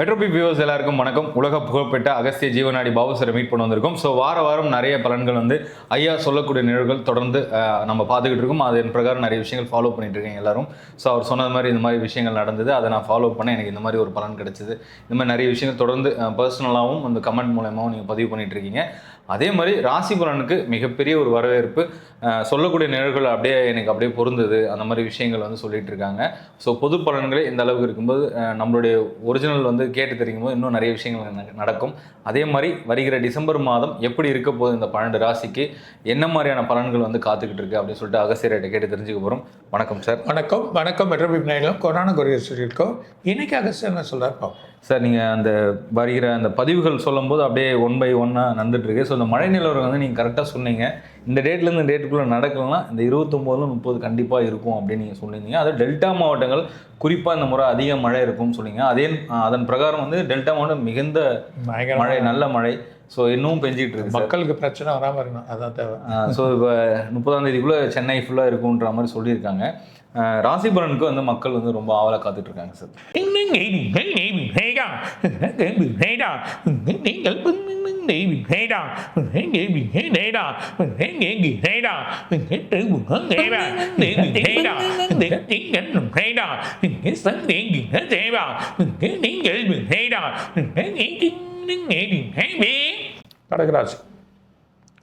மெட்ரோபி viewers எல்லாருக்கும் வணக்கம். உலக புகழ்பெற்ற அகஸ்திய ஜீவநாடி பாபு மீட் பண்ண வந்திருக்கோம். ஸோ வார வாரம் நிறைய பலன்கள் வந்து ஐயா சொல்லக்கூடிய நிகழ்வுகள் தொடர்ந்து நம்ம பார்த்துக்கிட்டு இருக்கோம். அதன் பிரகாரம் நிறைய விஷயங்கள் ஃபாலோ பண்ணிட்டு இருக்கீங்க எல்லாரும். ஸோ அவர் சொன்னது மாதிரி இந்த மாதிரி விஷயங்கள் நடந்தது. அதை நான் ஃபாலோ பண்ண எனக்கு இந்த மாதிரி ஒரு பலன் கிடைச்சது. இந்த மாதிரி நிறைய விஷயங்கள் தொடர்ந்து பர்சனலாகவும் அந்த கமெண்ட் மூலயமாவும் நீங்கள் பதிவு பண்ணிட்டு இருக்கீங்க. அதே மாதிரி ராசி பலனுக்கு மிகப்பெரிய ஒரு வரவேற்பு சொல்லக்கூடிய நிகழ்வுகள் அப்படியே எனக்கு அப்படியே பொருந்தது. அந்த மாதிரி விஷயங்கள் வந்து சொல்லிட்டு இருக்காங்க. ஸோ பொது பலன்களே இந்த அளவுக்கு இருக்கும்போது நம்மளுடைய ஒரிஜினல் வந்து கேட்டு தெரியும் போது இன்னும் நிறைய விஷயங்கள் நடக்கும் அதே மாதிரி வருகிற டிசம்பர் மாதம் எப்படி இருக்க போகுது இந்த பன்னெண்டு ராசிக்கு என்ன மாதிரியான பலன்கள் வந்து காத்துக்கிட்டு இருக்கு அப்படின்னு சொல்லிட்டு அகசியர்கிட்ட கேட்டு தெரிஞ்சுக்க போகிறோம் வணக்கம் சார் வணக்கம் வணக்கம் மெட்ரோபிப் நாயகம் கொரோனா கொரியர் சொல்லியிருக்கோம் இன்னைக்கு அகசியர் என்ன சொல்கிறார் பார்ப்போம் சார் நீங்கள் அந்த வருகிற அந்த பதிவுகள் சொல்லும்போது அப்படியே ஒன் பை ஒன்னாக நடந்துட்டு இருக்கு ஸோ இந்த மழை நிலவரம் வந்து நீங்கள் கரெக்டாக சொன்னீங்க. இந்த டேட்லேருந்து டேட்டுக்குள்ளே நடக்கலாம் இந்த இருபத்தொம்போதுல முப்பது கண்டிப்பாக இருக்கும் அப்படின்னு நீங்கள் சொல்லியிருந்தீங்க அது டெல்டா மாவட்டங்கள் குறிப்பாக இந்த முறை அதிக மழை இருக்கும்னு சொன்னீங்க. அதே அதன் பிரகாரம் வந்து டெல்டா மாவட்டம் மிகுந்த மழை நல்ல மழை. ஸோ இன்னும் பெஞ்சிட்டு இருக்கு மக்களுக்கு பிரச்சனை வராமல் இருக்கணும் அதான் தேவை ஸோ இப்போ முப்பதாம் தேதிக்குள்ளே சென்னை ஃபுல்லாக இருக்குன்ற மாதிரி சொல்லியிருக்காங்க அஹ் ராசி பலனுக்கு வந்து மக்கள் வந்து ரொம்ப ஆவலாக காத்துட்டு இருக்காங்க சார் கடகராசி.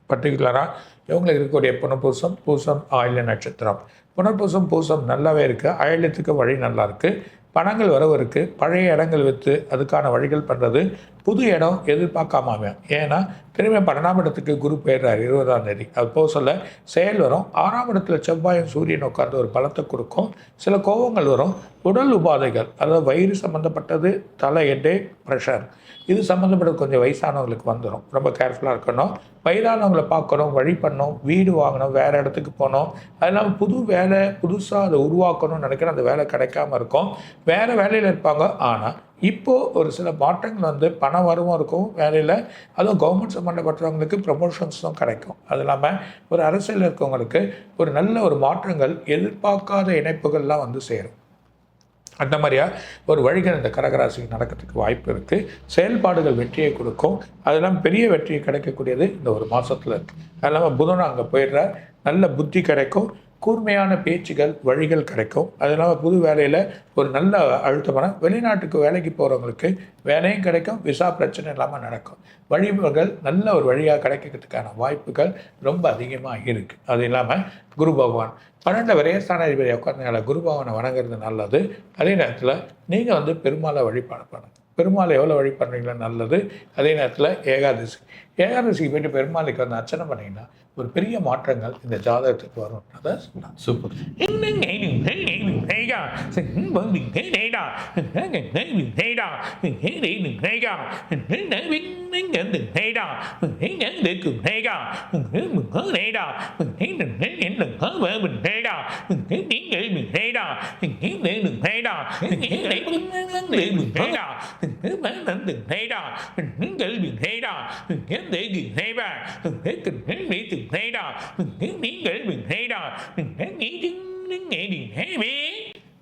பர்டிகுலராக இவங்களுக்கு இருக்கக்கூடிய புனர்பூசம் பூசம் ஆயில நட்சத்திரம். புனர்பூசம் பூசம் நல்லாவே இருக்குது ஆயிலத்துக்கு வழி நல்லா இருக்குது பணங்கள் வரவருக்கு பழைய இடங்கள் விற்று அதுக்கான வழிகள் பண்ணுறது புது இடம் எதிர்பார்க்காம ஏன்னா திரும்ப பன்னெண்டாம் இடத்துக்கு குரு போயிடுறாரு இருபதாம் தேதி. அப்போது சொல்ல செயல் வரும். ஆறாம் இடத்துல செவ்வாயும் சூரியன் உட்கார்ந்து ஒரு பலத்தை கொடுக்கும். சில கோபங்கள் வரும். உடல் உபாதைகள் அதாவது வயிறு சம்மந்தப்பட்டது தலை எடே ப்ரெஷர் இது சம்மந்தப்பட்ட கொஞ்சம் வயசானவங்களுக்கு வந்துடும் ரொம்ப கேர்ஃபுல்லாக இருக்கணும். வயதானவங்களை பார்க்கணும் வழி பண்ணணும் வீடு வாங்கணும் வேறு இடத்துக்கு போகணும். அது இல்லாமல் புது வேலை புதுசாக அதை உருவாக்கணும்னு நினைக்கிற அந்த வேலை கிடைக்காம இருக்கும். வேறு வேலையில் இருப்பாங்க. ஆனால் இப்போது ஒரு சில மாற்றங்கள் வந்து பண வரவும் இருக்கும் வேலையில். அதுவும் கவர்மெண்ட் சம்மந்தப்பட்டவங்களுக்கு ப்ரமோஷன்ஸும் கிடைக்கும். அது இல்லாமல் ஒரு அரசியலில் இருக்கவங்களுக்கு ஒரு நல்ல ஒரு மாற்றங்கள் எதிர்பார்க்காத இணைப்புகள்லாம் வந்து சேரும். அந்த மாதிரியாக ஒரு வழிகள் இந்த கடகராசிக்கு நடக்கிறதுக்கு வாய்ப்பு இருக்குது செயல்பாடுகள் வெற்றியை கொடுக்கும். அதெல்லாம் பெரிய வெற்றி கிடைக்கக்கூடியது இந்த ஒரு மாதத்தில் இருக்குது அது இல்லாமல் புதன் அங்கே போயிடுற நல்ல புத்தி கிடைக்கும். கூர்மையான பேச்சுகள் வழிகள் கிடைக்கும். அது இல்லாமல் புது வேலையில் ஒரு நல்ல அழுத்தமான வெளிநாட்டுக்கு வேலைக்கு போகிறவங்களுக்கு வேலையும் கிடைக்கும் விசா பிரச்சனை இல்லாமல் நடக்கும். வழிமுறைகள் நல்ல ஒரு வழியாக கிடைக்கிறதுக்கான வாய்ப்புகள் ரொம்ப அதிகமாக இருக்குது அது இல்லாமல் குரு பகவான் பன்னெண்டு விரயஸ்தானாதிபதி உட்கார்ந்தனால குரு பகவானை வணங்குறது நல்லது. அதே நேரத்தில் நீங்கள் வந்து பெருமாளை வழிபாடு பண்ணுங்கள் பெருமாளை எவ்வளோ வழி பண்ணுறீங்களோ நல்லது. அதே நேரத்தில் ஏகாதசி ஏகாதசிக்கு போயிட்டு பெருமாளுக்கு வந்து அர்ச்சனை பண்ணிங்கன்னா ஒரு பெரிய மாற்றங்கள் இந்த ஜாதகத்துக்கு வரும்ன்றதை சொல்லலாம் சூப்பர்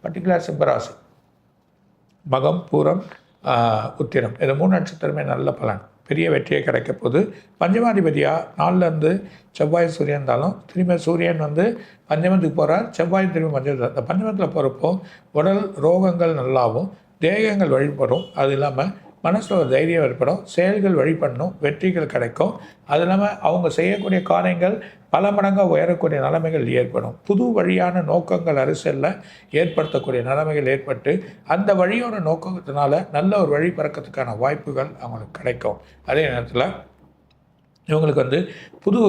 பர்டிகுலர் சிம்பராசி மகம் பூரம் உத்திரம். இது மூணு நட்சத்திரமே நல்ல பலன். பெரிய வெற்றியை கிடைக்க போகுது. பஞ்சமாதிபதியாக நாலுலேருந்து செவ்வாய் சூரியன் இருந்தாலும் திரும்ப சூரியன் வந்து பஞ்சமத்துக்கு போகிறார் செவ்வாய் திரும்ப பஞ்சமத்தில் அந்த பஞ்சமத்தில் போகிறப்போ உடல் ரோகங்கள் நல்லாவும் தேகங்கள் வழிபடும். அது இல்லாமல் மனசில் ஒரு தைரியம் ஏற்படும் செயல்கள் வழிபடணும் வெற்றிகள் கிடைக்கும். அது இல்லாமல் அவங்க செய்யக்கூடிய காரியங்கள் பல மடங்காக உயரக்கூடிய நிலைமைகள் ஏற்படும். புது வழியான நோக்கங்கள் அரசியலில் ஏற்படுத்தக்கூடிய நிலைமைகள் ஏற்பட்டு அந்த வழியோட நோக்கத்தினால நல்ல ஒரு வழி பிறக்கிறதுக்கான வாய்ப்புகள் அவங்களுக்கு கிடைக்கும். அதே நேரத்தில் இவங்களுக்கு வந்து புது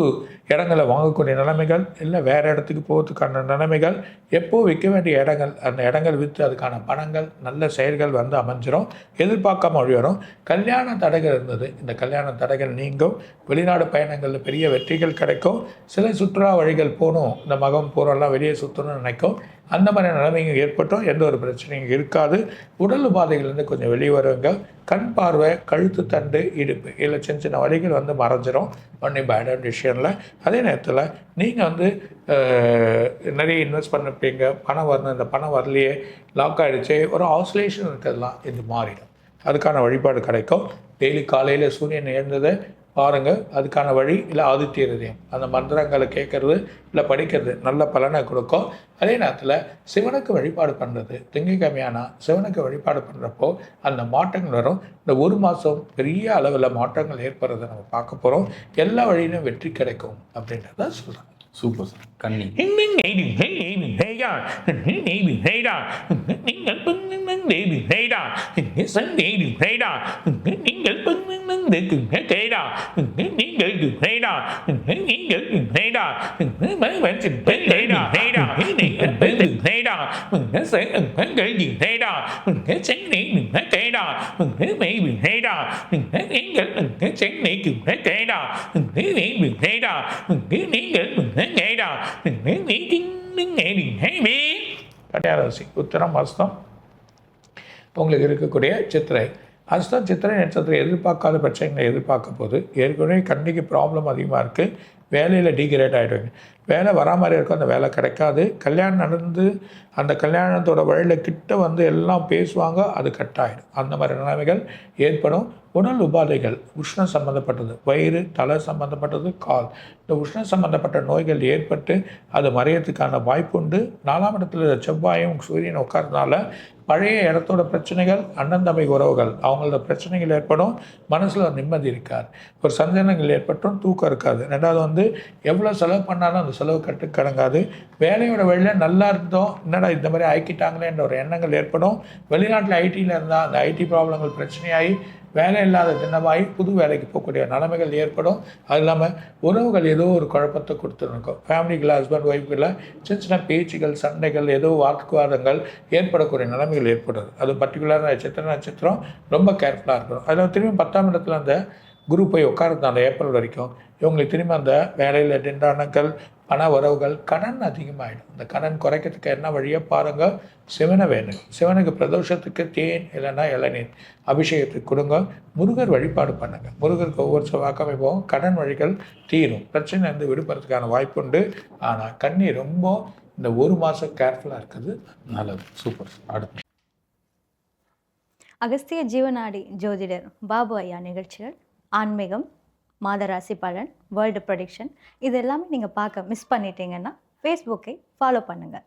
இடங்களை வாங்கக்கூடிய நிலைமைகள் இல்லை வேறு இடத்துக்கு போகிறதுக்கான நிலைமைகள் எப்போ விற்க வேண்டிய இடங்கள் அந்த இடங்கள் விற்று அதுக்கான பணங்கள் நல்ல செயல்கள் வந்து அமைஞ்சிரும் எதிர்பார்க்காம வழி வரும் கல்யாண தடைகள் இருந்தது. இந்த கல்யாண தடைகள் நீங்கும். வெளிநாடு பயணங்களில் பெரிய வெற்றிகள் கிடைக்கும். சில சுற்றுலா வழிகள் போகணும். இந்த மகம் பூரெல்லாம் வெளியே சுற்றணும்னு நினைக்கும். அந்த மாதிரி நிலைமைங்க ஏற்பட்டும். எந்த ஒரு பிரச்சனையும் இருக்காது. உடல் உபாதைகள்லேருந்து கொஞ்சம் வெளியே வருவங்க கண் பார்வை கழுத்து தண்டு இடுப்பு. இதில் சின்ன சின்ன வலிகள் வந்து மறைஞ்சிரும். ஒன்லி பேட் விஷயம்ல அதே நேரத்தில் நீங்கள் வந்து நிறைய இன்வெஸ்ட் பண்ணிருப்பீங்க. பணம் வரணும். இந்த பணம் வரலையே. லாக் ஆகிடுச்சு ஒரு ஆசோலேஷன் இருக்கிறதுலாம் இது மாறிடும். அதுக்கான வழிபாடு கிடைக்கும். டெய்லி காலையில் சூரியன் எழுந்ததை. பாருங்கள் அதுக்கான வழி இல்லை ஆதித்ய ஹிருதயம் அந்த மந்திரங்களை கேட்கறது இல்லை படிக்கிறது நல்ல பலனை கொடுக்கும். அதே நேரத்தில் சிவனுக்கு வழிபாடு பண்ணுறது திங்கக்கிழமையானா சிவனுக்கு வழிபாடு பண்ணுறப்போ அந்த மாற்றங்கள் வரும். இந்த ஒரு மாதம் பெரிய அளவில் மாற்றங்கள் ஏற்படுறதை நம்ம பார்க்க போகிறோம் எல்லா வழியிலும் வெற்றி கிடைக்கும் அப்படின்றத சொல்கிறேன் சூப்பர் சார் கன்னி கடையாரசி உத்தரம் அஸ்தம். உங்களுக்கு இருக்கக்கூடிய சித்திரை. அஸ்தம் சித்திரை நட்சத்திரம் எதிர்பார்க்காத பிரச்சனைகளை எதிர்பார்க்க போது ஏற்கனவே கண்ணிக்கு ப்ராப்ளம் அதிகமாக இருக்குது வேலையில் டீக்ரேட் ஆகிடுவீங்க வேலை வரா மாதிரி இருக்கும் அந்த வேலை கிடைக்காது. கல்யாணம் நடந்து அந்த கல்யாணத்தோட வழியில் கிட்ட வந்து எல்லாம் பேசுவாங்க அது கட் ஆகிடும் அந்த மாதிரி நிலைமைகள் ஏற்படும். உடல் உபாதைகள் உஷ்ணம் சம்மந்தப்பட்டது வயிறு தலை சம்மந்தப்பட்டது கால். இந்த உஷ்ணம் சம்மந்தப்பட்ட நோய்கள் ஏற்பட்டு அது மறையத்துக்கான வாய்ப்புண்டு நாலாம் இடத்துல செவ்வாயும் சூரியன் உட்கார்றதுனால பழைய இடத்தோட பிரச்சனைகள் அண்ணன் தம்பி உறவுகள் அவங்களோட பிரச்சனைகள் ஏற்படும். மனசில் ஒரு நிம்மதி இருக்காது. ஒரு சந்தேகங்கள் ஏற்பட்டும் தூக்கம் இருக்காது. ரெண்டாவது வந்து வந்து எவ்வளோ செலவு பண்ணாலும் அந்த செலவு கட்டு கடங்காது வேலையோட வழியில் நல்லா இருந்தோம் என்னடா இந்த மாதிரி ஆக்கிட்டாங்களேன்ற ஒரு எண்ணங்கள் ஏற்படும். வெளிநாட்டில் ஐடியில் இருந்தால் அந்த ஐடி ப்ராப்ளங்கள் பிரச்சனையாகி வேலை இல்லாத தினமாகி புது வேலைக்கு போகக்கூடிய நிலைமைகள் ஏற்படும். அது இல்லாமல் உறவுகள் ஏதோ ஒரு குழப்பத்தை கொடுத்துருக்கோம். ஃபேமிலிக்குள்ள ஹஸ்பண்ட் ஒய்ஃபுக்குள்ள சின்ன சின்ன பேச்சுகள் சண்டைகள் ஏதோ வாக்குவாதங்கள் ஏற்படக்கூடிய நிலைமைகள் ஏற்படுது. அது பர்டிகுலர் நட்சத்திர நட்சத்திரம் ரொம்ப கேர்ஃபுல்லாக இருக்கணும். அதில் திரும்பி பத்தாம் இடத்துல அந்த குரு போய் உட்காருது ஏப்ரல் வரைக்கும் இவங்களுக்கு திரும்பி அந்த வேலையில் திண்டானங்கள் பண உறவுகள் கடன் அதிகமாகிடும் இந்த கடன் குறைக்கிறதுக்கு என்ன வழியை பாருங்கள் சிவனை வேணும். சிவனுக்கு பிரதோஷத்துக்கு தேன் இல்லைன்னா இளநீர். அபிஷேகத்துக்கு கொடுங்க முருகர் வழிபாடு பண்ணுங்கள் முருகருக்கு ஒவ்வொரு செவ்வாய்க்கிழமை போகும் கடன் வழிகள் தீரும். பிரச்சனை வந்து விடுபடுறதுக்கான வாய்ப்புண்டு ஆனால் கண்ணி ரொம்ப இந்த ஒரு மாதம் கேர்ஃபுல்லாக இருக்குது நல்லது. சூப்பர் அடுத்து. அகஸ்திய ஜீவநாடி ஜோதிடர் பாபு ஐயா நிகழ்ச்சிகள். ஆன்மீகம் மாதராசி பலன் வேர்ல்டு ப்ரொடிக்ஷன் இது எல்லாமே நீங்கள் பார்க்க மிஸ் பண்ணிட்டீங்கன்னா ஃபேஸ்புக்கை ஃபாலோ பண்ணுங்கள்